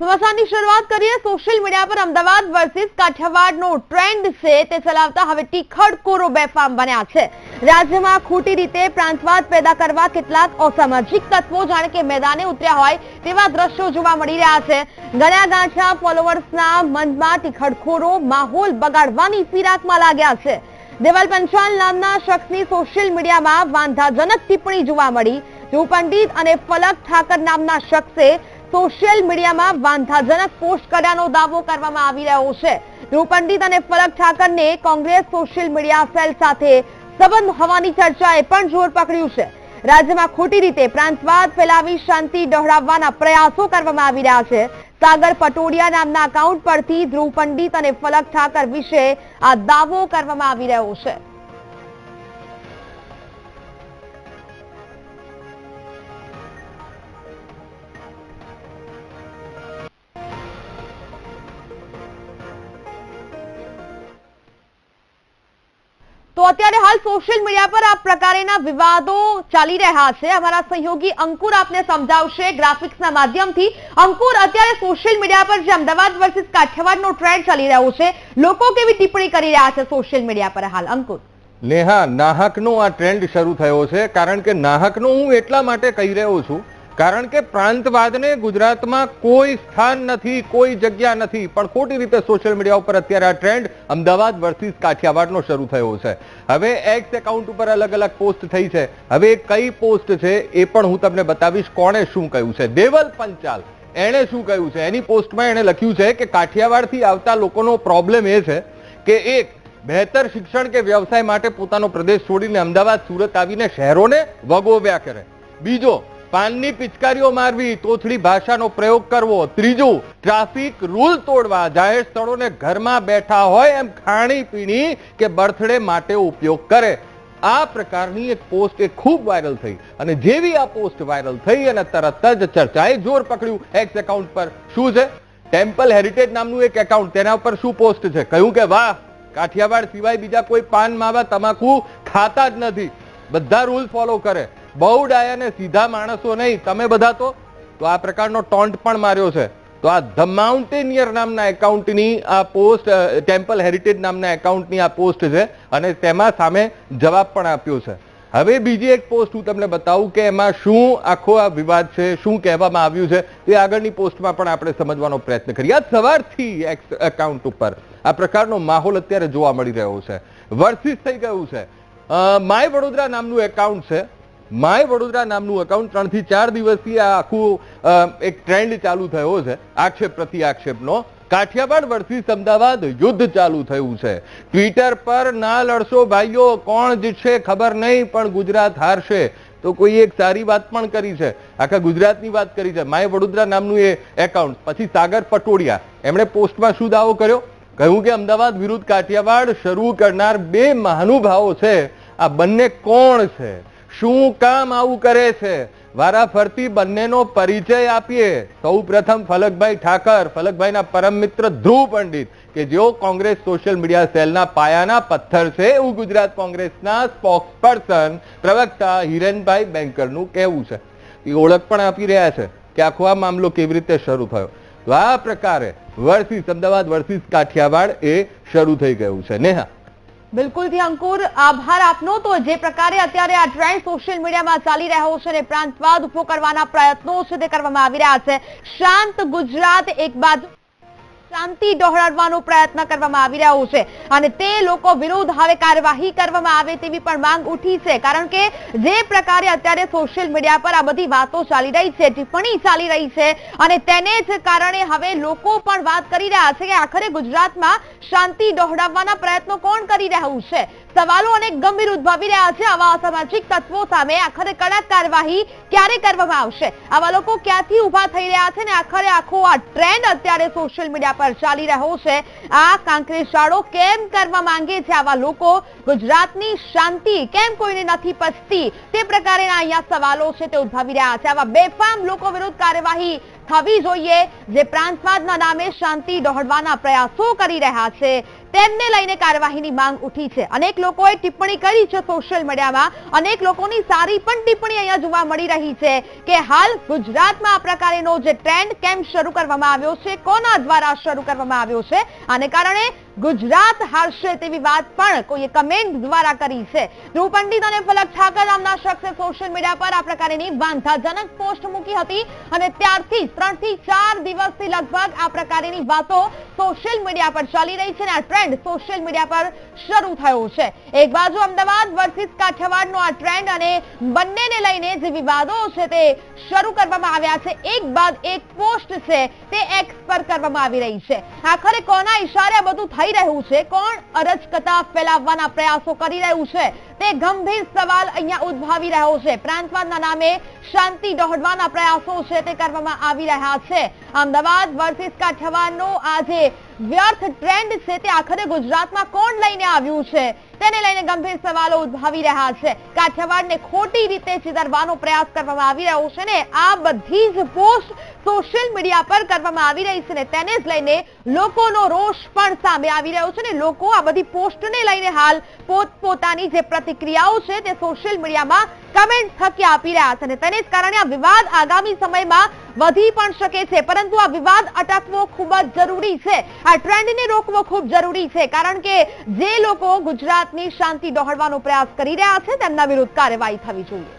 સમાચારની શરૂઆત કરીએ સોશિયલ મીડિયા પર અમદાવાદ વર્સિસ કાઠિયાવાડનો ટ્રેન્ડ છે તે ચલાવતા હવે ટીખડ કોરો બેફામ બન્યા છે. રાજ્યમાં ખોટી રીતે પ્રાંતવાદ પેદા કરવા કેટલાક અસામાજિક તત્વો જાણે કે મેદાને ઉતર્યા હોય તેવા દ્રશ્યો જોવા મળી રહ્યા છે. ગણ્યા ફોલોવર્સના મનમાં ટીખડખોરો માહોલ બગાડવાની ફિરાકમાં લાગ્યા છે. દેવાલ પંચાલ નામના શખ્સની સોશિયલ મીડિયામાં વાંધાજનક ટિપ્પણી જોવા મળી. જો પંડિત અને ફલક ઠાકર નામના શખ્સે સોશિયલ મીડિયામાં વાંધાજનક પોસ્ટ કર્યાનો દાવો કરવામાં આવી રહ્યો છે. ધ્રુવ અને ફલક ઠાકરને કોંગ્રેસ સોશિયલ મીડિયા સેલ સાથે સંબંધ હોવાની ચર્ચાએ પણ જોર પકડ્યું છે. રાજ્યમાં ખોટી રીતે પ્રાંતવાદ ફેલાવી શાંતિ ડહોળાવવાના પ્રયાસો કરવામાં આવી રહ્યા છે. સાગર પટોડિયા નામના અકાઉન્ટ પરથી ધ્રુવ પંડિત અને ફલક ઠાકર વિશે આ દાવો કરવામાં આવી રહ્યો છે. તો અત્યારે હાલ સોશિયલ મીડિયા પર આ પ્રકારના વિવાદો ચાલી રહ્યા છે. અમારા સહયોગી અંકુર આપને સમજાવશે ગ્રાફિક્સના માધ્યમથી. અંકુર, અત્યારે સોશિયલ મીડિયા પર જે અમદાવાદ વર્સિસ કાઠિયાવાડનો ટ્રેન્ડ ચાલી રહ્યો છે, લોકો કેવી ટિપ્પણી કરી રહ્યા છે સોશિયલ મીડિયા પર હાલ? અંકુર. નેહા, નાહકનો આ ટ્રેન્ડ શરૂ થયો છે, કારણ કે નાહકનો હું એટલા માટે કહી રહ્યો છું કારણ કે પ્રાંતવાદને ગુજરાતમાં કોઈ સ્થાન નથી, કોઈ જગ્યા નથી. પણ ખોટી રીતે સોશિયલ મીડિયા ઉપર અત્યારે આ ટ્રેન્ડ અમદાવાદ વર્સિસ કાઠિયાવાડનો શરૂ થયો છે. હવે એક્સ એકાઉન્ટ ઉપર અલગ અલગ પોસ્ટ થઈ છે. હવે કઈ પોસ્ટ છે એ પણ હું તમને બતાવીશ કોણે શું કહ્યું છે. દેવલ પંચાલ, એણે શું કહ્યું છે? એની પોસ્ટમાં એણે લખ્યું છે કે કાઠિયાવાડથી આવતા લોકોનો પ્રોબ્લેમ એ છે કે એક, બહેતર શિક્ષણ કે વ્યવસાય માટે પોતાનો પ્રદેશ છોડીને અમદાવાદ, સુરત આવીને શહેરોને વગોવ્યા કરે. બીજો પાનની પિચકારીઓ મારવી તોથડી ભાષાનો પ્રયોગ કરવો. ત્રીજું, ટ્રાફિક રૂલ તોડવા. જાહેર સ્થળોને ઘરમાં બેઠા હોય એમ ખાણી પીણી કે બર્થડે માટે ઉપયોગ કરે. આ પ્રકારની એક પોસ્ટ એ ખૂબ વાયરલ થઈ અને જેવી આ પોસ્ટ વાયરલ થઈ અને તરત જ ચર્ચાએ જોર પકડ્યું. એક્સ એકાઉન્ટ પર શું છે? ટેમ્પલ હેરિટેજ નામનું એક એકાઉન્ટ તેના ઉપર શું પોસ્ટ છે? કહ્યું કે, વાહ, કાઠિયાવાડ સિવાય બીજા કોઈ પાન માવા તમાકુ ખાતા જ નથી. બધા રૂલ ફોલો કરે. બહુ ડાયા ને સીધા માણસો નહીં. તમે બધા તો તો આ પ્રકારનો ટોન્ટ પણ માર્યો છે. તો આ ધ માઉન્ટેનિયર નામના એકાઉન્ટની આ પોસ્ટ ટેમ્પલ હેરિટેજ નામના એકાઉન્ટની આ પોસ્ટ છે અને તેમાં સામે જવાબ પણ આપ્યો છે. હવે બીજી એક પોસ્ટ હું તમને બતાવું કે એમાં શું આખો આ વિવાદ છે, શું કહેવામાં આવ્યું છે, તે આગળની પોસ્ટમાં પણ આપણે સમજવાનો પ્રયત્ન કરીએ. આજ સવારથી એકાઉન્ટ ઉપર આ પ્રકારનો માહોલ અત્યારે જોવા મળી રહ્યો છે. વર્સિસ થઈ ગયું છે. માય વડોદરા નામનું એકાઉન્ટ છે. માય વડોદરા નામનું એકાઉન્ટ ત્રણથી ચાર દિવસથી આ આખું એક ટ્રેન્ડ ચાલુ થયો છે. આક્ષેપ પ્રતિ આક્ષેપનો. કાઠિયાવાડ વર્સિસ અમદાવાદ યુદ્ધ ચાલુ થયું છે. ટ્વિટર પર, ના લડશો ભાઈઓ, કોણ જીતશે ખબર નહીં, પણ ગુજરાત હારશે. તો કોઈ એક સારી વાત પણ કરી છે. આખા ગુજરાતની વાત કરી છે. માય વડોદરા નામનું એ એકાઉન્ટ પછી સાગર પટોડિયા એમણે પોસ્ટમાં શું દાવો કર્યો? કહ્યું કે અમદાવાદ વિરુદ્ધ કાઠિયાવાડ શરૂ કરનાર બે મહાનુભાવો છે. આ બંને કોણ છે? શું કામ આવું કરે છે? વારાફરતી બંનેનો પરિચય આપીએ. સૌ પ્રથમ ફલકભાઈ ઠાકર, ફલકભાઈના પરમ મિત્ર ધ્રુવ પંડિત, કે જેઓ કોંગ્રેસ સોશિયલ મીડિયા સેલના પાયાના પથ્થર છે એવું ગુજરાત કોંગ્રેસના સ્પોક્સપર્સન, પ્રવક્તા હિરેનભાઈ બેંકરનું કહેવું છે. એ ઓળખ પણ આપી રહ્યા છે કે આખો આ મામલો કેવી રીતે શરૂ થયો. તો આ પ્રકારે, વર્સિસ, અમદાવાદ વર્સિસ કાઠિયાવાડ એ શરૂ થઈ ગયું છે. નેહા. બિલકુલથી અંકુર, આભાર આપનો તો જે પ્રકારે અત્યારે આ ટ્રેન્ડ સોશિયલ મીડિયામાં ચાલી રહ્યો છે અને પ્રાંતવાદ ઊભો કરવાના પ્રયત્નો છે તે કરવામાં આવી રહ્યા છે. શાંત ગુજરાત એક બાજુ શાંતિ ડહોળાડવાનો પ્રયત્ન કરવામાં આવી રહ્યો છે અને તે લોકો વિરુદ્ધ હવે કાર્યવાહી કરવામાં આવે તેવી પણ માંગ ઉઠી છે. કારણ કે જે પ્રકારે અત્યારે સોશિયલ મીડિયા પર આ બધી વાતો ચાલી રહી છે, ટિપ્પણી ચાલી રહી છે અને તેને જ કારણે હવે લોકો પણ વાત કરી રહ્યા છે કે આખરે ગુજરાતમાં શાંતિ ડહોળાવવાના પ્રયત્નો કોણ કરી રહ્યું છે? સવાલો અને ગંભીર ઉદ્ભવી રહ્યા છે. આવા અસામાજિક તત્વો સામે આખરે કડક કાર્યવાહી ક્યારે કરવામાં આવશે? આવા લોકો ક્યાંથી ઊભા થઈ રહ્યા છે ને આખરે આખો આ ટ્રેન્ડ અત્યારે સોશિયલ મીડિયા પર ચાલી રહ્યો છે. આ કાંકરેશાળો કેમ કરવા માંગે છે આવા લોકો? ગુજરાતની શાંતિ કેમ કોઈને નથી પચતી? તે પ્રકારના અહીંયા સવાલો છે તે ઉદ્ભવી રહ્યા છે. આવા બેફામ લોકો વિરુદ્ધ કાર્યવાહી થવી જોઈએ જે પ્રાંતવાદના નામે શાંતિ દોહડવાના પ્રયાસો કરી રહ્યા છે, તેમને લઈને કાર્યવાહીની માંગ ઉઠી છે. અનેક લોકોએ ટિપ્પણી કરી છે સોશિયલ મીડિયામાં. અનેક લોકોની સારી પણ ટિપ્પણી અહીંયા જોવા મળી રહી છે કે હાલ ગુજરાતમાં આ પ્રકારેનો જે ટ્રેન્ડ કેમ શરૂ કરવામાં આવ્યો છે, કોના દ્વારા શરૂ કરવામાં આવ્યો છે, આને કારણે ગુજરાત હારશે તેવી વાત પણ કોઈએ કમેન્ટ દ્વારા કરી છે. ધ્રુવ અને ફલક ઠાકર નામના શખ્સે સોશિયલ મીડિયા પર આ પ્રકારની વાંધાજનક પોસ્ટ મૂકી હતી અને ત્યારથી ત્રણથી ચાર દિવસથી લગભગ આ પ્રકારની વાતો સોશિયલ મીડિયા પર ચાલી રહી છે અને આ ટ્રેન્ડ સોશિયલ મીડિયા પર શરૂ થયો છે. એક બાજુ અમદાવાદ વર્સિસ કાઠિયાવાડનો આ ટ્રેન્ડ અને બંનેને લઈને જે વિવાદો છે તે શરૂ કરવામાં આવ્યા છે. એક બાદ એક પોસ્ટ છે તે એક્સ પર કરવામાં આવી રહી છે. આખરે કોના ઈશારે બધું થઈ રહ્યું છે. કોણ અરજકતા ફેલાવવાના પ્રયાસો કરી રહ્યું છે? તે ગંભીર સવાલ અહીંયા ઉદ્ભવી રહ્યો છે. પ્રાંતવાદના નામે શાંતિ દોહડવાના પ્રયાસો છે તે કરવામાં આવી રહ્યા છે. અમદાવાદ વર્સિસ કાઠિયાવાડનો આ જે વ્યર્થ ટ્રેન્ડ છે. તે આખરે ગુજરાતમાં કોણ લઈને આવ્યું છે? તેને લઈને ગંભીર સવાલો ઉદ્ભવી રહ્યા છે. કાઠિયાવાડને ખોટી રીતે ચિતરવાનો પ્રયાસ કરવામાં આવી રહ્યો છે ને આ બધી જ પોસ્ટ સોશિયલ મીડિયા પર કરવામાં આવી રહી છે ને તેને જ લઈને લોકોનો રોષ પણ સામે આવી રહ્યો છે ને લોકો આ બધી પોસ્ટને લઈને હાલ પોતપોતાની જે પ્રતિક્રિયાઓ છે તે સોશિયલ મીડિયામાં કમેન્ટ થકી આપી રહ્યા છે અને તેને જ કારણે આ વિવાદ આગામી સમયમાં વધી પણ શકે છે. પરંતુ આ વિવાદ અટકવો ખૂબ જ જરૂરી છે. આ ટ્રેન્ડને રોકવો ખૂબ જરૂરી છે. કારણ કે જે લોકો ગુજરાતની શાંતિ ડહોળવાનો પ્રયાસ કરી રહ્યા છે, તેમના વિરુદ્ધ કાર્યવાહી થવી જોઈએ.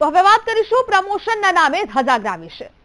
તો હવે વાત કરીશું પ્રમોશનના નામે ધજાગરા વિશે.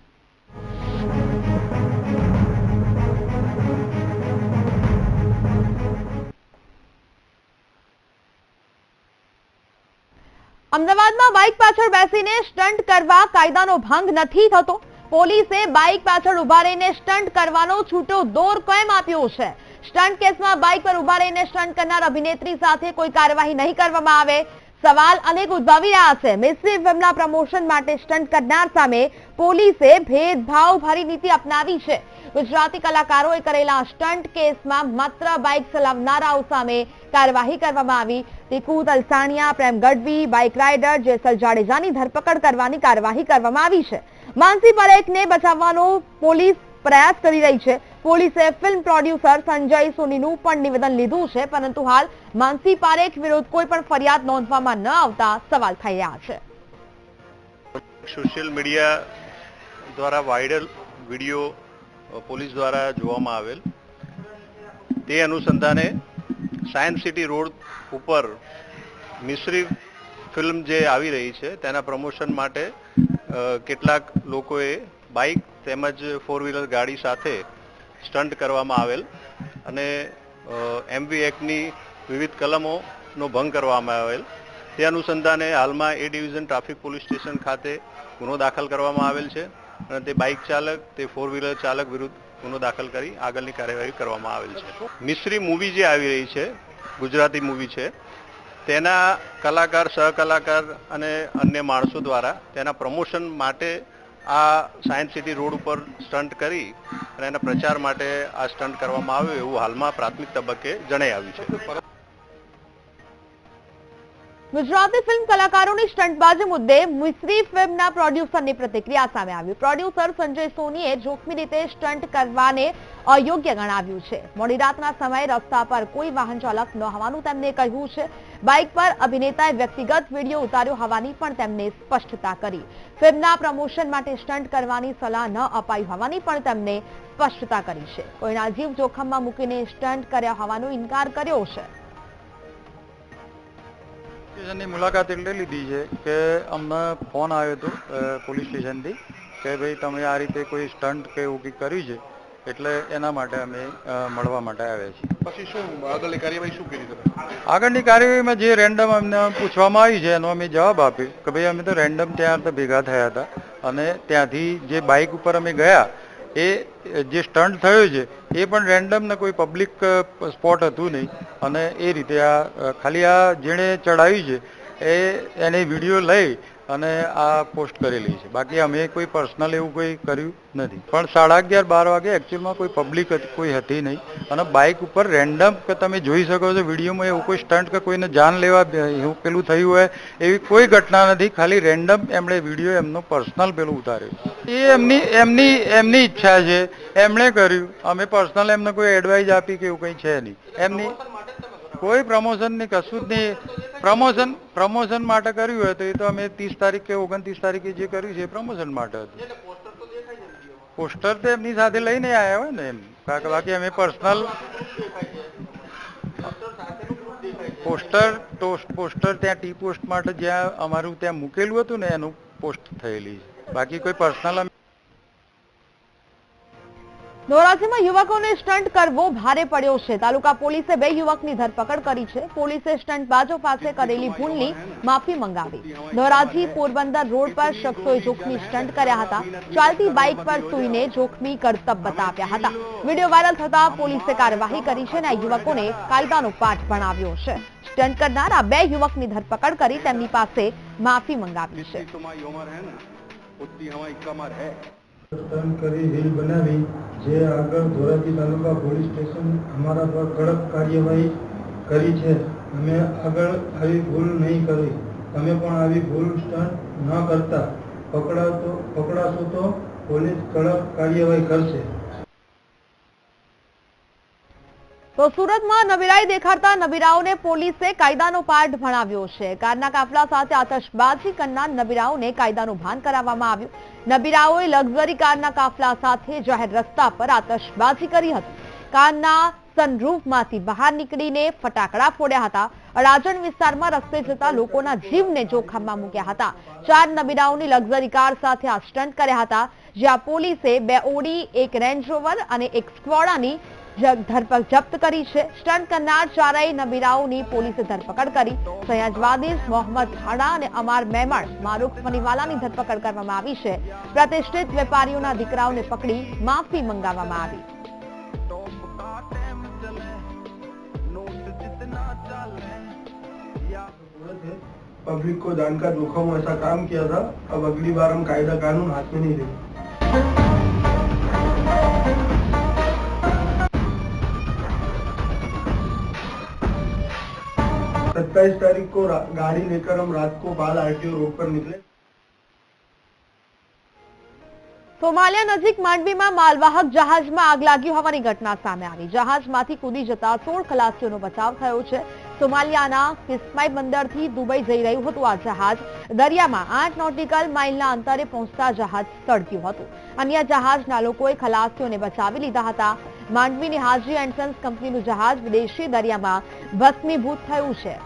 અમદાવાદમાં બાઇક પાછળ બેસીને સ્ટન્ટ કરવા કાયદાનો ભંગ નથી થતો. પોલીસે બાઇક પાછળ ઊભા રહીને સ્ટન્ટ કરવાનો છૂટો દોર કેમ આપ્યો છે? સ્ટન્ટ કેસમાં બાઇક પર ઊભા રહીને સ્ટન્ટ કરનાર અભિનેત્રી સાથે કોઈ કાર્યવાહી નહીં કરવામાં આવે. સવાલ અનેક ઉદ્ભવી રહ્યા છે. મિસ્ટ્રી ફિલ્મના પ્રમોશન માટે સ્ટન્ટ કરનાર સામે પોલીસે ભેદભાવ ભરી નીતિ અપનાવી છે. ગુજરાતી કલાકારોએ કરેલા સ્ટન્ટ કેસમાં માત્ર બાઇક ચલાવનારાઓ સામે કાર્યવાહી કરવામાં આવી. ટીકુ તલસાણિયા પ્રેમ ગઢવી બાઇક રાઇડર, જેસલ જાડેજાની ધરપકડ કરવાની કાર્યવાહી કરવામાં આવી છે. માનસી પરેખને બચાવવાનો પોલીસ પ્રયાસ કરી રહી છે. પોલીસે ફિલ્મ પ્રોડ્યુસર સંજય સોનીનું પણ નિવેદન લીધું છે, પરંતુ હાલ માનસી પારેખ વિરુદ્ધ કોઈ પણ ફરિયાદ નોંધવામાં ન આવતા સવાલ થઈ રહ્યા છે. સોશિયલ મીડિયા દ્વારા વાયરલ વીડિયો પોલીસ દ્વારા જોવામાં આવેલ. તે અનુસંધાને સાયન્સ સિટી રોડ ઉપર મિશ્રી ફિલ્મ જે આવી રહી છે, તેના પ્રમોશન માટે કેટલાક લોકોએ બાઇક તેમજ ફોર વ્હીલર ગાડી સાથે સ્ટન્ટ કરવામાં આવેલ અને એમવી એક્ટની વિવિધ કલમોનો ભંગ કરવામાં આવેલ. તે અનુસંધાને હાલમાં A division traffic police station ખાતે ગુનો દાખલ કરવામાં આવેલ છે અને તે બાઇક ચાલક, તે ફોર વ્હીલર ચાલક વિરુદ્ધ ગુનો દાખલ કરી આગળની કાર્યવાહી કરવામાં આવેલ છે. મિશ્રી મૂવી જે આવી રહી છે ગુજરાતી મૂવી છે. તેના કલાકાર, સહકલાકાર અને અન્ય માણસો દ્વારા તેના પ્રમોશન માટે આ સાયન્સ સિટી રોડ ઉપર સ્ટન્ટ કરી અને એના પ્રચાર માટે આ સ્ટન્ટ કરવામાં આવ્યો એવું હાલમાં પ્રાથમિક તબક્કે જણાઈ આવ્યું છે. ગુજરાતી ફિલ્મ કલાકારોની સ્ટંટબાજી મુદ્દે મિશ્રી ફિલ્મના પ્રોડ્યુસરની પ્રતિક્રિયા સામે આવી. પ્રોડ્યુસર સંજય સોનીએ જોખમી રીતે સ્ટન્ટ કરવાને અયોગ્ય ગણાવ્યું છે. મોડી રાતના સમયે રસ્તા પર કોઈ વાહન ચાલક ન હોવાનું તેમને કહ્યું છે. બાઇક પર અભિનેતાએ વ્યક્તિગત વીડિયો ઉતાર્યો હોવાની પણ તેમને સ્પષ્ટતા કરી. ફિલ્મના પ્રમોશન માટે સ્ટન્ટ કરવાની સલાહ ન અપાઈ હોવાની પણ તેમને સ્પષ્ટતા કરી છે. કોઈના જીવ જોખમમાં મૂકીને સ્ટન્ટ કર્યા હોવાનો ઇનકાર કર્યો છે. સ્ટેશનની મુલાકાત એટલે લીધી છે કે અમને ફોન આવ્યો હતો પોલીસ સ્ટેશનથી કે ભાઈ તમે આ રીતે કોઈ સ્ટન્ટ કે એવું કંઈક કર્યું છે એટલે એના માટે અમે મળવા માટે આવ્યા છીએ. પછી શું આગળની કાર્યવાહી શું કરી તમે? આગળની કાર્યવાહીમાં જે રેન્ડમ અમને પૂછવામાં આવી છે એનો અમે જવાબ આપ્યો કે ભાઈ અમે તો રેન્ડમ ત્યાં ભેગા થયા હતા અને ત્યાંથી જે બાઇક ઉપર અમે ગયા એ જે સ્ટન્ટ થયો છે, એ પણ રેન્ડમ ને કોઈ પબ્લિક સ્પોટ હતું નહીં. અને એ રીતે આ ખાલી આ જેણે ચડાવ્યું છે, એ, એને વીડિયો લઈ અને આ પોસ્ટ કરેલી છે. બાકી અમે કોઈ પર્સનલ એવું કોઈ કર્યું નથી. પણ સાડા અગિયાર, બાર વાગે એકચ્યુઅલમાં કોઈ પબ્લિક કોઈ હતી નહીં. અને બાઇક ઉપર રેન્ડમ કે તમે જોઈ શકો છો વિડીયોમાં એવું કોઈ સ્ટન્ટ કે કોઈને જાન લેવા એવું પેલું થયું હોય, એવી કોઈ ઘટના નથી. ખાલી રેન્ડમ એમણે વીડિયો એમનો પર્સનલ પેલું ઉતાર્યું. એ એમની એમની એમની ઈચ્છા છે. એમણે કર્યું. અમે પર્સનલ એમને કોઈ એડવાઇસ આપી કે એવું કંઈ છે નહીં. એમની કોઈ પ્રમોશનની કશું જ નહીં. પ્રમોશન પ્રમોશન માટે કર્યું હોય તો એ તો અમે ત્રીસ તારીખ કે ઓગણત્રીસ તારીખે જે કર્યું છે એ પ્રમોશન માટે હતું. પોસ્ટર તો એમની સાથે લઈને આવ્યા હોય ને એમ. બાકી અમે પર્સનલ પોસ્ટર પોસ્ટર ત્યાં ટી પોસ્ટ માટે જ્યાં અમારું ત્યાં મૂકેલું હતું ને એનું પોસ્ટ થયેલી છે. બાકી કોઈ પર્સનલ અમે ધોરાજીમાં યુવકોને સ્ટન્ટ કરવો ભારે પડ્યો છે. તાલુકા પોલીસે બે યુવકની ધરપકડ કરી છે. પોલીસે સ્ટન્ટબાજો પાસે કરેલી ભૂલની માફી મંગાવી. ધોરાજી પોરબંદર રોડ પર શખ્સોએ જોખમી સ્ટન્ટ કર્યા હતા. ચાલતી બાઇક પર સૂઈને જોખમી કરતબ બતાવ્યા હતા. વીડિયો વાયરલ થતા પોલીસે કાર્યવાહી કરી છે અને આ યુવકોને કાયદાનો પાઠ ભણાવ્યો છે. સ્ટન્ટ કરનાર આ બે યુવકની ધરપકડ કરી તેમની પાસે માફી મંગાવી છે. સ્ટન્ટ કરી રીલ બનાવી, જે આગળ ધોરાજી તાલુકા પોલીસ સ્ટેશન અમારા પર કડક કાર્યવાહી કરી છે. અમે આગળ આવી ભૂલ નહીં કરી. તમે પણ આવી ભૂલ સ્ટન્ટ ન કરતા. પકડાતો પકડાશો તો પોલીસ કડક કાર્યવાહી કરશે. તો સુરતમાં નબીરાઈ દેખાડતા નબીરાઓને પોલીસે કાયદાનો પાઠ ભણાવ્યો છે. કારના કાફલા સાથે આતશબાજી કરનાર નબીરાઓને કાયદાનું ભાન કરાવવામાં આવ્યું. નબીરાઓએ લક્ઝરી કારના કાફલા સાથે જાહેર રસ્તા પર આતશબાજી કરી હતી. કારના સનરૂફમાંથી બહાર નીકળીને ફટાકડા ફોડ્યા હતા. અડાજણ વિસ્તારમાં રસ્તે જતા લોકોના જીવને જોખમમાં મૂક્યા હતા. ચાર નબીરાઓની લક્ઝરી કાર સાથે આ સ્ટન્ટ કર્યા હતા. જ્યાં પોલીસે બે ઓડી, એક રેન્જ રોવર અને એક સ્ક્વોડાની ધરપકડ જપ્ત કરી છે સ્ટન્ટ કરનાર ચારેય નબીરાઓની પોલીસે ધરપકડ કરી સયાજવાદીસ મોહમ્મદ ખાડા અને અમાર મહેમાન મારૂફ મનીવાલાની ધરપકડ કરવામાં આવી છે પ્રતિષ્ઠિત વેપારીઓના દીકરાઓને પકડી માફી મંગાવવામાં આવી पब्लिक को जानकर जोखम ऐसा काम किया था अब अगली बार हम कायदा कानून हाथ में नहीं लेंगे सत्ताईस तारीख को रा- गाड़ी लेकर हम रात को बाल आरटीओ रोड पर निकले સોમાલિયા નજીક માંડવીમાં માલવાહક જહાજમાં આગ લાગી હોવાની ઘટના સામે આવી જહાજમાંથી કૂદી જતા સોળ ખલાસીઓનો બચાવ થયો છે સોમાલિયાના કિસ્માઈ બંદરથી દુબઈ જઈ રહ્યું હતું આ જહાજ દરિયામાં આઠ નોટિકલ માઇલના અંતરે પહોંચતા જહાજ સળગ્યું હતું અન્ય જહાજના લોકોએ ખલાસીઓને બચાવી લીધા હતા માંડવીની હાજી એન્ડ સન્સ કંપનીનું જહાજ વિદેશી દરિયામાં ભસ્મીભૂત થયું છે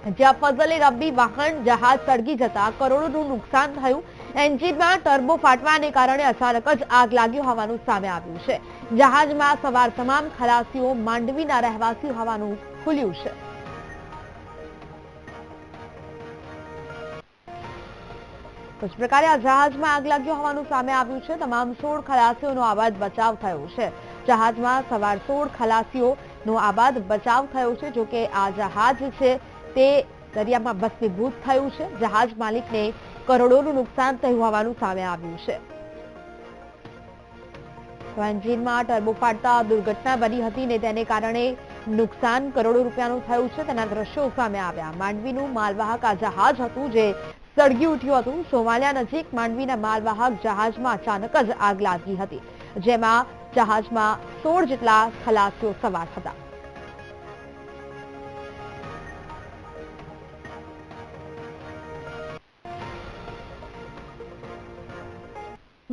જ્યાં ફઝલે રબ્બી વાહન, જહાજ સળગી જતા કરોડોનું નુકસાન થયું. એન્જિનમાં ટર્બો ફાટવાને કારણે અચાનક જ આગ લાગી હોવાનું સામે આવ્યું છે. જહાજમાં સવાર તમામ ખલાસીઓ માંડવીના રહેવાસી હોવાનું ખુલ્યું છે. જ પ્રકારે આ જહાજમાં આગ લાગ્યો હોવાનું સામે આવ્યું છે. તમામ સોળ ખલાસીઓનો આબાદ બચાવ થયો છે. જહાજમાં સવાર સોળ ખલાસીઓનો આબાદ બચાવ થયો છે, જોકે આ જહાજ છે તે દરિયામાં ભસ્મીભૂત થયું છે. જહાજ માલિકને કરોડોનું નુકસાન થયું હોવાનું સામે આવ્યું છે. એન્જિનમાં ટર્બો ફાટતા દુર્ઘટના બની હતી ને તેને કારણે નુકસાન કરોડો રૂપિયાનું થયું છે. તેના દ્રશ્યો સામે આવ્યા. માંડવીનું માલવાહક આ જહાજ હતું જે સળગી ઉઠ્યું હતું. સોમાલિયા નજીક માંડવીના માલવાહક જહાજમાં અચાનક જ આગ લાગી હતી, જેમાં જહાજમાં સોળ જેટલા ખલાસીઓ સવાર હતા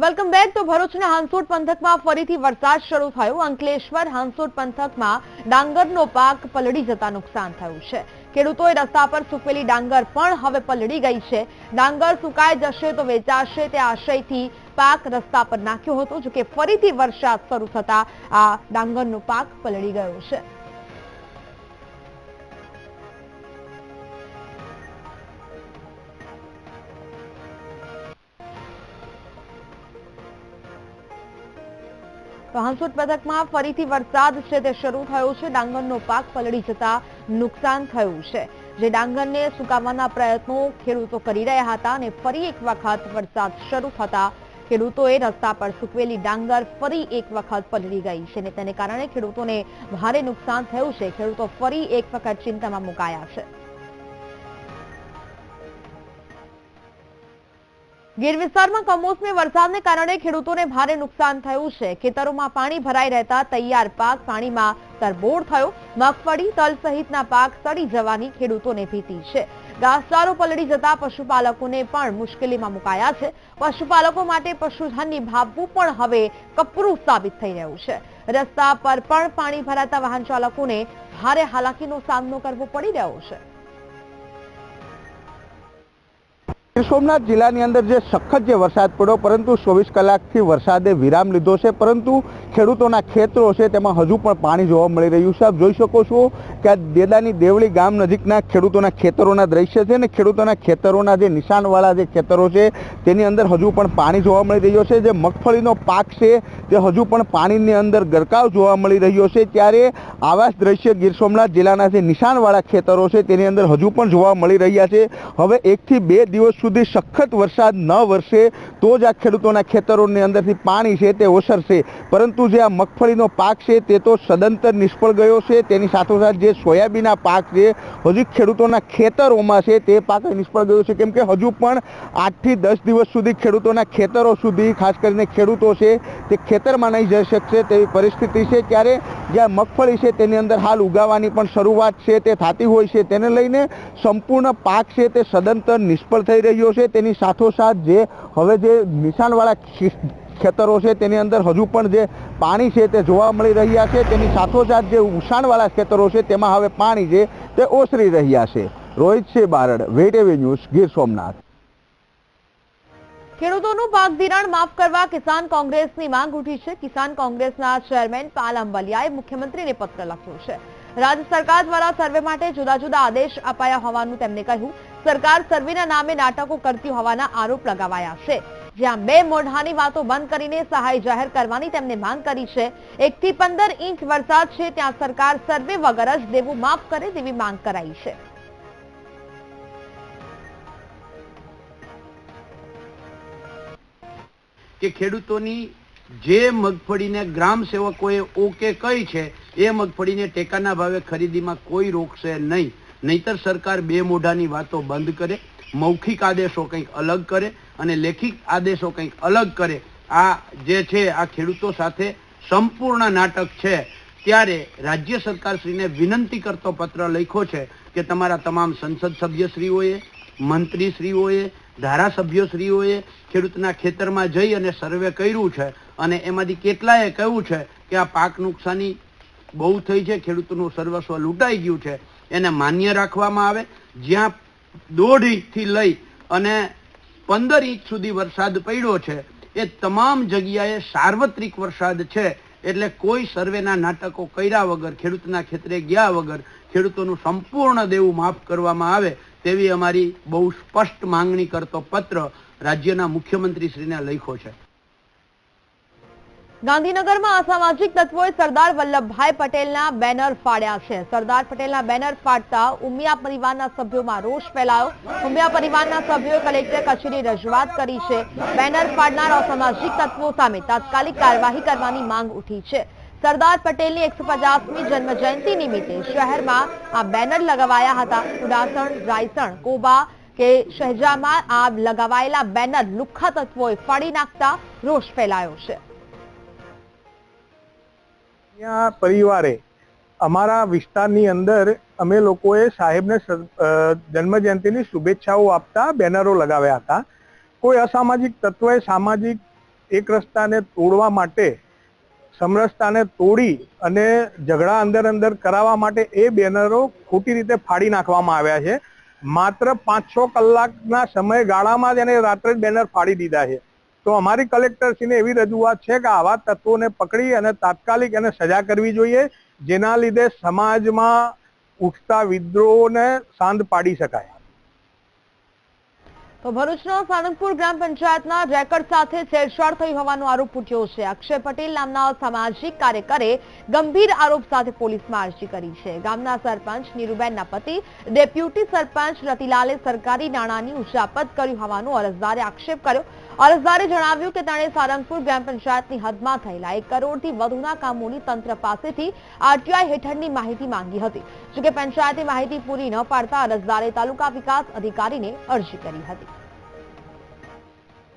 વેલકમ બેક તો ભરૂચના હાંસોટ પંથકમાં ફરીથી વરસાદ શરૂ થયો. અંકલેશ્વર હાંસોટ પંથકમાં ડાંગરનો પાક પલળી જતા નુકસાન થયું છે. ખેડૂતોએ રસ્તા પર સૂકવેલી ડાંગર પણ હવે પલળી ગઈ છે. ડાંગર સુકાઈ જશે તો વેચાશે તે આશયથી પાક રસ્તા પર નાખ્યો હતો, જોકે ફરીથી વરસાદ શરૂ થતા આ ડાંગરનો પાક પલળી ગયો છે. તો હાંસોટ પથકમાં ફરીથી વરસાદ છે તે શરૂ થયો છે. ડાંગરનો પાક પલળી જતા નુકસાન થયું છે. જે ડાંગરને સુકાવવાના પ્રયત્નો ખેડૂતો કરી રહ્યા હતા અને ફરી એક વખત વરસાદ શરૂ થતા ખેડૂતોએ રસ્તા પર સૂકવેલી ડાંગર ફરી એક વખત પલળી ગઈ છે અને તેને કારણે ખેડૂતોને ભારે નુકસાન થયું છે. ખેડૂતો ફરી એક વખત ચિંતામાં મુકાયા છે. ગીર વિસ્તારમાં કમોસમી વરસાદને કારણે ખેડૂતોને ભારે નુકસાન થયું છે. ખેતરોમાં પાણી ભરાઈ રહેતા તૈયાર પાક પાણીમાં તરબોળ થયો. મગફળી, તલ સહિતના પાક સડી જવાની ખેડૂતોને ભીતિ છે. ઘાસચારો પલળી જતા પશુપાલકોને પણ મુશ્કેલીમાં મુકાયા છે. પશુપાલકો માટે પશુધનની ભાવવું પણ હવે કપરું સાબિત થઈ રહ્યું છે. રસ્તા પર પણ પાણી ભરાતા વાહન ચાલકોને ભારે હાલાકીનો સામનો કરવો પડી રહ્યો છે. ગીર સોમનાથ જિલ્લાની અંદર જે સખત જે વરસાદ પડ્યો, પરંતુ ચોવીસ કલાકથી વરસાદે વિરામ લીધો છે, પરંતુ ખેડૂતોના ખેતરો છે તેમાં હજુ પણ પાણી જોવા મળી રહ્યું છે. આપ જોઈ શકો છો કે આ દેદાની દેવળી ગામ નજીકના ખેડૂતોના ખેતરોના દ્રશ્ય છે અને ખેડૂતોના ખેતરોના જે નિશાનવાળા જે ખેતરો છે તેની અંદર હજુ પણ પાણી જોવા મળી રહ્યો છે. જે મગફળીનો પાક છે તે હજુ પણ પાણીની અંદર ગરકાવ જોવા મળી રહ્યો છે. ત્યારે આવા દ્રશ્ય ગીર સોમનાથ જિલ્લાના જે નિશાનવાળા ખેતરો છે તેની અંદર હજુ પણ જોવા મળી રહ્યા છે. હવે એકથી બે દિવસ સુધી સખત વરસાદ ન વરસે, તો જ આ ખેડૂતોના ખેતરોની અંદરથી પાણી છે તે ઓસરશે. પરંતુ જે આ મગફળીનો પાક છે તે તો સદંતર નિષ્ફળ ગયો છે. તેની સાથોસાથ જે સોયાબીનના પાક છે, હજુ ખેડૂતોના ખેતરોમાં છે તે પાક નિષ્ફળ ગયો છે. કેમ કે હજુ પણ આઠથી દસ દિવસ સુધી ખેડૂતોના ખેતરો સુધી, ખાસ કરીને ખેડૂતો છે, તે ખેતરમાં નહીં જઈ શકશે તેવી પરિસ્થિતિ છે. ત્યારે જ્યાં મગફળી છે તેની અંદર હાલ ઉગાવાની પણ શરૂઆત છે, તે થતી હોય છે. તેને લઈને સંપૂર્ણ પાક છે તે સદંતર નિષ્ફળ થઈ રહ્યો છે, તેની સાથોસાથ જે હવે જે નિશાનવાળા ખેતરો છે, તેની અંદર હજુ પણ જે પાણી છે તે જોવા મળી રહ્યા છે, તેની સાથોસાથ જે ઉષાણવાળા ખેતરો છે, તેમાં હવે પાણી છે તે ઓસરી રહ્યા છે. Rohit Singh Barad VTV news, Gir Somnath. ખેડૂતોનું પાક ધિરાણ માફ કરવા કિસાન કોંગ્રેસની માંગ ઉઠી છે. કિસાન કોંગ્રેસના ચેરમેન પાલ અંબલિયાએ મુખ્યમંત્રીને પત્ર લખ્યો છે. રાજ્ય સરકાર દ્વારા સર્વે માટે જુદા જુદા આદેશ અપાયા હોવાનું તેમણે કહ્યું. સરકાર સર્વેના નામે નાટકો કરતી હોવાના આરોપ લગાવાયા છે. જ્યાં બે મોઢાની વાતો બંધ કરીને સહાય જાહેર કરવાની તેમને માંગ કરી છે. એકથી પંદર ઇંચ વરસાદ છે ત્યાં સરકાર સર્વે વગર જ દેવું માફ કરે તેવી માંગ કરાઈ છે. કે ખેડૂતોની જે મગફળીને ગ્રામ સેવકોએ ઓકે કહી છે એ મગફળીને ટેકાના ભાવે ખરીદીમાં કોઈ રોકશે નહીં. નહીતર સરકાર બે મોઢાની વાતો બંધ કરે, મૌખિક આદેશો કંઈક અલગ કરે અને લેખિત આદેશો કંઈક અલગ કરે. આ જે છે, આ ખેડૂતો સાથે સંપૂર્ણ નાટક છે. ત્યારે રાજ્ય સરકારશ્રીને વિનંતી કરતો પત્ર લખ્યો છે કે તમારા તમામ સંસદ સભ્યશ્રીઓએ, મંત્રીશ્રીઓએ, ધારાસભ્યશ્રીઓએ ખેડૂતના ખેતરમાં જઈ અને સર્વે કર્યું છે. અને એમાંથી કેટલાએ કહ્યું છે કે આ પાક નુકસાની બહુ થઈ છે, ખેડૂતોનું સર્વસ્વ લૂંટાઈ ગયું છે. એને માન્ય રાખવામાં આવે. જ્યાં દોઢ ઇંચથી લઈ અને પંદર ઇંચ સુધી વરસાદ પડ્યો છે, એ તમામ જગ્યાએ સાર્વત્રિક વરસાદ છે. એટલે કોઈ સર્વેના નાટકો કર્યા વગર, ખેડૂતના ખેતરે ગયા વગર, ખેડૂતોનું સંપૂર્ણ દેવું માફ કરવામાં આવે તેવી અમારી બહુ સ્પષ્ટ માંગણી કરતો પત્ર રાજ્યના મુખ્યમંત્રીશ્રીને લખ્યો છે. ગાંધીનગરમાં અસામાજિક તત્વોએ સરદાર વલ્લભભાઈ પટેલના બેનર ફાડ્યા છે. સરદાર પટેલના બેનર ફાડતા ઉમિયા પરિવારના સભ્યોમાં રોષ ફેલાયો. ઉમિયા પરિવારના સભ્યોએ કલેક્ટર કચેરી રજૂઆત કરી છે. બેનર ફાડનાર અસામાજિક તત્વો સામે તાત્કાલિક કાર્યવાહી કરવાની માંગ ઉઠી છે. સરદાર પટેલની એકસો પચાસમી જન્મ જયંતિ નિમિત્તે શહેરમાં આ બેનર લગાવાયા હતા. ઉડાસણ, રાયસણ, કોબા કે શહેજામાં આ લગાવાયેલા બેનર લુખ્ખા તત્વોએ ફાડી નાખતા રોષ ફેલાયો છે. ત્યાં પરિવારે અમારા વિસ્તારની અંદર અમે લોકોએ સાહેબને જન્મજયંતિની શુભેચ્છાઓ આપતા બેનરો લગાવ્યા હતા. કોઈ અસામાજિક તત્વએ સામાજિક એક રસ્તાને તોડવા માટે, સમરસતાને તોડી અને ઝઘડા અંદર અંદર કરાવવા માટે એ બેનરો ખોટી રીતે ફાડી નાખવામાં આવ્યા છે. માત્ર પાંચ છ કલાકના સમયગાળામાં જ એને રાત્રે જ બેનર ફાડી દીધા છે. તો અમારી કલેક્ટરશ્રીને એવી રજૂઆત છે કે આવા તત્વોને પકડી અને તાત્કાલિક એને સજા કરવી જોઈએ, જેના લીધે સમાજમાં ઉઠતા વિદ્રોહને શાંત પાડી શકાય. ભરૂચનો સાળંગપુર ગ્રામ પંચાયતના રેકર્ડ સાથે છેડછાડ થઈ હોવાનો આરોપ ઉઠ્યો છે. અક્ષય પટેલ નામના સામાજિક કાર્યકરે ગંભીર આરોપ સાથે પોલીસમાં અરજી કરી છે. ગામના સરપંચ નીરુબેનના પતિ, ડેપ્યુટી સરપંચ રતિલાલે સરકારી નાણાંની ઉચાપત કર્યું હોવાનો અરજદારે આક્ષેપ કર્યો. અરજદારે જણાવ્યું કે તેણે સારંગપુર ગ્રામ પંચાયતની હદમાં થયેલા એક કરોડથી વધુના કામોની તંત્ર પાસેથી આરટીઆઈ હેઠળની માહિતી માંગી હતી. જોકે પંચાયતે માહિતી પૂરી ન પાડતા અરજદારે તાલુકા વિકાસ અધિકારીને અરજી કરી હતી.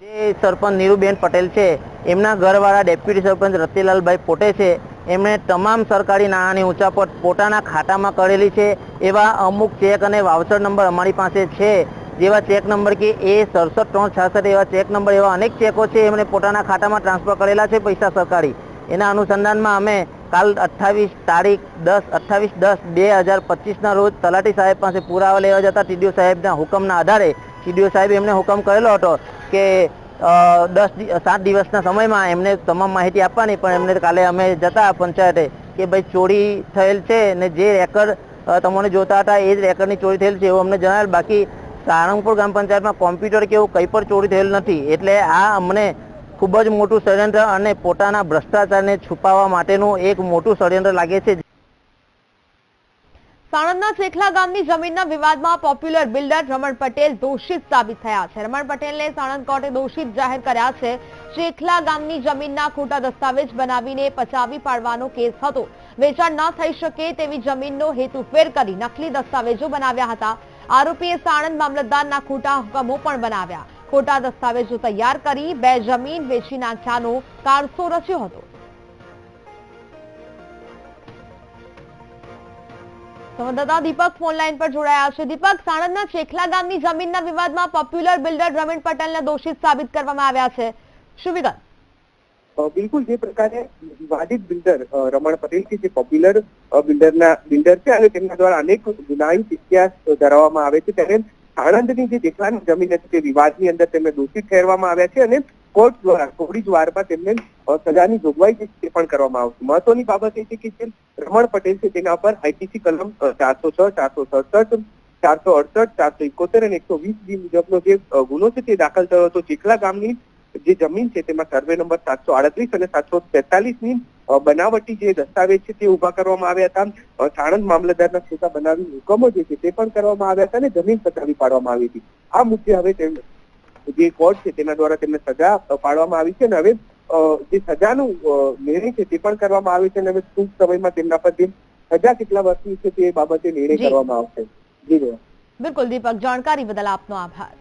જે સરપંચ નીરુબેન પટેલ છે, એમના ઘરવાળા ડેપ્યુટી સરપંચ રતિલાલભાઈ પોટે છે, એમણે તમામ સરકારી નાણાંની ઉંચાપત પોતાના ખાતામાં કરેલી છે, એવા અમુક ચેક અને વાવચર નંબર અમારી પાસે છે, જેવા ચેક નંબર કે એ સડસઠ ત્રણ છાસઠ એવા ચેક નંબર એવા અનેક ચેકો છે, એમણે પોતાના ખાતામાં ટ્રાન્સફર કરેલા છે પૈસા સરકારી. એના અનુસંધાનમાં અમે કાલ અઠ્ઠાવીસ તારીખ દસ, અઠ્ઠાવીસ દસ બે હજાર પચીસના રોજ તલાટી સાહેબ પાસે પુરાવા લેવા જતા ટીડીઓ સાહેબના હુકમના આધારે ટીડીઓ સાહેબ એમને હુકમ કરેલો હતો કે દસ સાત દિવસના સમયમાં એમને તમામ માહિતી આપવાની, પણ એમને કાલે અમે જતા પંચાયતે કે ભાઈ ચોરી થયેલ છે ને જે રેકર્ડ તમને જોતા હતા એ જ રેકર્ડની ચોરી થયેલ છે એવું અમને જણાવેલ. બાકી સારંગપુર ગ્રામ પંચાયતમાં કોમ્પ્યુટર કે એવું કંઈ પણ ચોરી થયેલ નથી. એટલે આ અમને ખૂબ જ મોટું ષડયંત્ર અને પોતાના ભ્રષ્ટાચારને છુપાવવા માટેનું એક મોટું ષડયંત્ર લાગે છે. સાણંદના ચેખલા ગામની જમીનના વિવાદમાં પોપ્યુલર બિલ્ડર રમણ પટેલ દોષિત સાબિત થયા છે. રમણ પટેલને સાણંદ કોર્ટે દોષિત જાહેર કર્યા છે. ચેખલા ગામની જમીનના ખોટા દસ્તાવેજ બનાવીને પચાવી પાડવાનો કેસ હતો. વેચાણ ન થઈ શકે તેવી જમીનનો હેતુફેર કરી નકલી દસ્તાવેજો બનાવ્યા હતા. આરોપીએ સાણંદ મામલતદારના ખોટા હુકમો પણ બનાવ્યા. ખોટા દસ્તાવેજો તૈયાર કરી બે જમીન વેચી નાખ્યાનો કારસો રચ્યો હતો. સંવાદદાતા દીપક ફોનલાઈન પર જોડાયા છે. દીપક, સાણંદના ચેખલા ગામની જમીનના વિવાદમાં પોપ્યુલર બિલ્ડર રમીણ પટેલને દોષિત સાબિત કરવામાં આવ્યા છે. શું વિગત? બિલકુલ, જે પ્રકારે વિવાદિત બિલ્ડર રમણ પટેલ કે જે પોપ્યુલર બિલ્ડરના બિલ્ડર છે અને તેમના દ્વારા અનેક ગુનાહિત ઇતિહાસ ધરાવવામાં આવે છે. ત્યારે આણંદની જે દેખલાની જમીન હતી તે વિવાદની અંદર તેમને દોષિત ઠેરવામાં આવ્યા છે અને કોર્ટ દ્વારા થોડી જ વારમાં તેમને સજાની જોગવાઈ છે તે પણ કરવામાં આવશે. મહત્વની બાબત એ છે કે જે રમણ પટેલ છે તેના પર આઈપીસી કલમ ચારસો છ, ચારસો સડસઠ, ચારસો અડસઠ, ચારસો એકોતેર અને એકસો વીસ બી મુજબનો જે ગુનો છે તે દાખલ થયો હતો. ચીખલા ગામની જે જમીન છે તેમાં સર્વે નંબર સાતસો આડત્રીસ અને સાતસો તેતાલીસની બનાવટી જે દસ્તાવેજ છે તે ઊભા કરવામાં આવ્યા હતા. સાણંદ મામલતદારના ખોટા બનાવી હુકમો જે છે તે પણ કરવામાં આવ્યા હતા અને જમીન પતાવી પાડવામાં આવી હતી. આ મુદ્દે હવે જે કોર્ટ છે તેના દ્વારા તેમને સજા પાડવામાં આવી છે અને હવે જે સજાનું નિર્ણય છે તે પણ કરવામાં આવે છે અને હવે ટૂંક સમયમાં તેમના પર જે સજા કેટલા વર્ષની છે તે બાબતે નિર્ણય કરવામાં આવશે. જી બિલકુલ દીપક. જાણકારી બદલ આપનો આભાર.